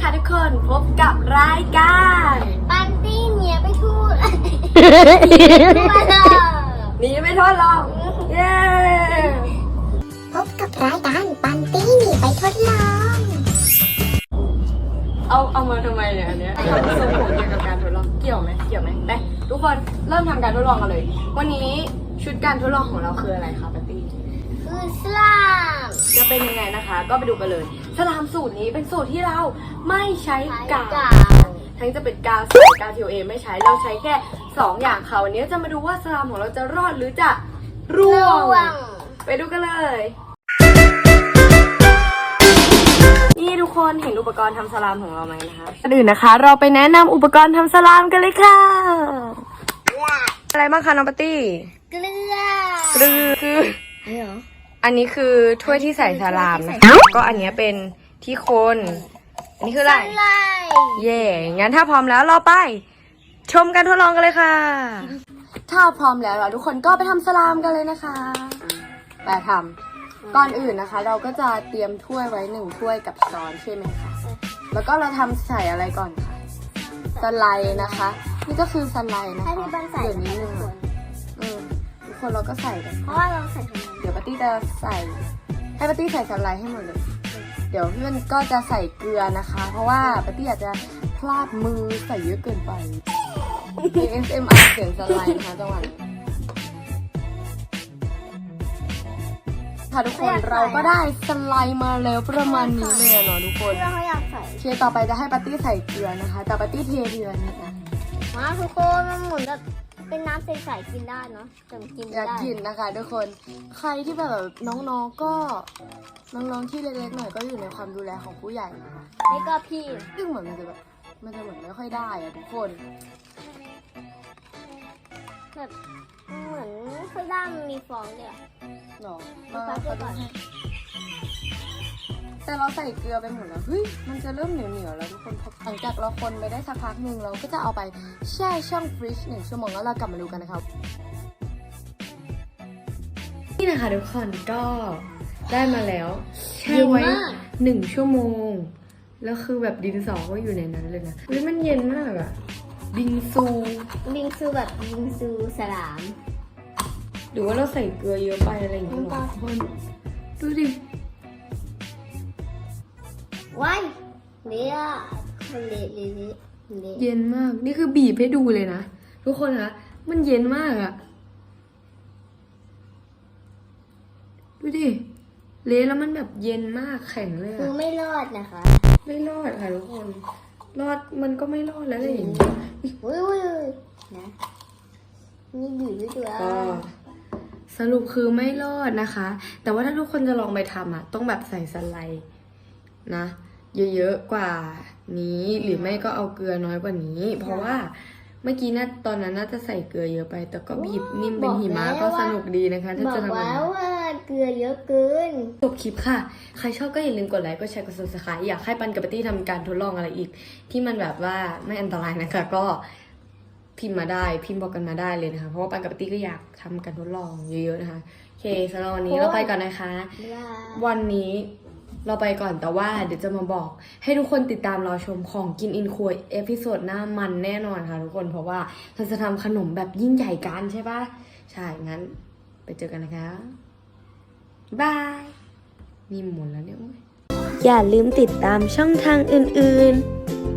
ค่ะทุกคนพบกับรายการปันตี้เหนียไปทูดมหนีไม่ทดลองเย้พบกับรายการปันตี้หนีไปทดลอง เอาเอามาทำไมเนี่ยอันเนี้ยทำสผลเกี่ยวกับการทดลองเกี่ยวไหมเกี่ยวไหมไปทุกคนเริ่มทำการทดลองกันเลย วันนี้ชุดการทดลองของเราคืออะไรคะปันตี้ คือสลามจะเป็นยังไงนะคะ ก็ไปดูกันเลย สลามสูตรนี้เป็นสูตรที่เราไม่ใช้กาวกาวทั้งจะเป็นกาวใสกาวทีโอเอไม่ใช้เราใช้แค่ 2 อย่างค่ะวันนี้จะมาดูว่าสลามของเราจะรอดหรือจะร่วง ไปดูกันเลยนี่ทุกคนเห็นอุปกรณ์ทำสลามของเราไหมนะคะก่อนอื่นนะคะ เราไปแนะนำอุปกรณ์ทำสลามกันเลยค่ะ อะไรบ้างคะน้องปาร์ตี้ เกลือ เกลือคือนี่เหรอ อันนี้คือถ้วยที่ใส่สลามถ้วยที่นะใส่คะก็อันเนี้ยเป็นที่คนอันนี้คืออะไร อะไรเย่งั้นถ้าพร้อมแล้วเราไป ชมการทดลองกันเลยค่ะ ถ้าพร้อมแล้วเราทุกคนก็ไปทำสลามกันเลยนะคะไปทำก่อนอื่นนะคะ เราก็จะเตรียมถ้วยไว้หนึ่งถ้วยกับช้อนใช่ไหมคะ แล้วก็เราทำใส่อะไรก่อนคะสไลด์นะคะ นี่ก็คือสไลด์นะให้คะพี่บันใส่เดี๋ยวนี้นึงอะอืมทุก คนเราก็ใส่กันเพราะว่าเราใส่ทำไมเดี๋ยวปาร์ตี้จะใส่ ให้ปาร์ตี้ใส่สไลด์ให้หมดเลย เดี๋ยวพี่มันก็จะใส่เกลือนะคะ เพราะว่าปาร์ตี้อาจจะพลาดมือใส่เยอะเกินไป ASMR เสียงสไลด์นะคะจังหวะนี้ค่ะทุกคนเราก็ได้สไลด์มาแล้วประมาณนี้เลยอะเนาะทุกคนเราเขาอยากใส่โอเคต่อไปจะให้ปาร์ตี้ใส่เกลือนะคะ แต่ปาร์ตี้เทเกลือนี่นะมาทุกคนมันเหมือนแบบ เป็นน้ำใสๆกินได้เนาะแต่มันกินไม่อยากได้กินนะคะทุกคนใครที่แบบน้องๆก็น้องๆที่เล็กๆหน่อยก็อยู่ในความดูแลของผู้ใหญ่นะคะนี่ก็พี่ซึ่งเหมือนมันจะแบบมันจะเหมือนไม่ค่อยได้อะทุกคนแบบเหมือนค่อยด้ามมีฟองเลยอะหรอเอาไปก่อน แต่เราใส่เกลือไปหมดแล้วเฮ้ยมันจะเริ่มเหนียวๆแล้วทุกคนหลังจากเราคนไปได้สักพักหนึ่งเราก็จะเอาไปแช่ช่องฟรีซหนึ่งชั่วโมงแล้วเรากลับมาดูกันนะครับนี่นะคะทุกคนก็ได้มาแล้วแช่ไว้หนึ่งชั่วโมง แล้วคือแบบดินสอก็อยู่ในนั้นเลยนะเฮ้ยมันเย็นมากอะบิงซู บิงซูแบบบิงซูสลาม หรือว่าเราใส่เกลือเยอะไปอะไรอย่างเงี้ยหรอน้ำตาลทุกคนดูดิ ว้ายเละอะเละเละเละเละเย็นมาก นี่คือบีบให้ดูเลยนะ ทุกคนคะ มันเย็นมากอะดูดิ เละแล้วมันแบบเย็นมากแข็งเลยคืออะไม่รอดนะคะไม่รอดค่ะทุกคน รอดมันก็ไม่รอดแล้วเลยอย่างเงี้ยอุ้ยอุ้ยอุ้ยนะ นี่บีบด้วยตัวก็สรุปคือไม่รอดนะคะ แต่ว่าถ้าทุกคนจะลองไปทำอะต้องแบบใส่สไลด์นะ เยอะๆกว่านี้หรือไม่ก็เอาเกลือน้อยกว่านี้ เพราะว่าเมื่อกี้นะตอนนั้นน่าจะใส่เกลือเยอะไป แต่ก็บีบนิ่มเป็นหิมะก็สนุกดีนะคะ ถ้าบอจะกทำแบบว่านั้นว่าเกลือเยอะเกินจบคลิปค่ะ ใครชอบก็อย่าลืมกดไลค์กดแชร์กด subscribe อยากให้ปันกับปาร์ตี้ทำการทดลองอะไรอีก ที่มันแบบว่าไม่อันตรายนะคะ ก็พิมพ์มาได้พิมพ์บอกกันมาได้เลยนะคะ เพราะว่าปันกับปาร์ตี้ก็อยากทำการทดลองเยอะๆนะคะโอเคสำหรับวันนี้เราไปก่อนนะคะ วันนี้ เราไปก่อนแต่ว่าเดี๋ยวจะมาบอก ให้ทุกคนติดตามรอชมของกินอินครัวเอพิโซดหน้ามันแน่นอนค่ะทุกคนเพราะว่าเราจะทำขนมแบบยิ่งใหญ่กันใช่ปะใช่ งั้นไปเจอกันนะคะบายนี่หมุนแล้วเนี่ยอยอย่าลืมติดตามช่องทางอื่นๆ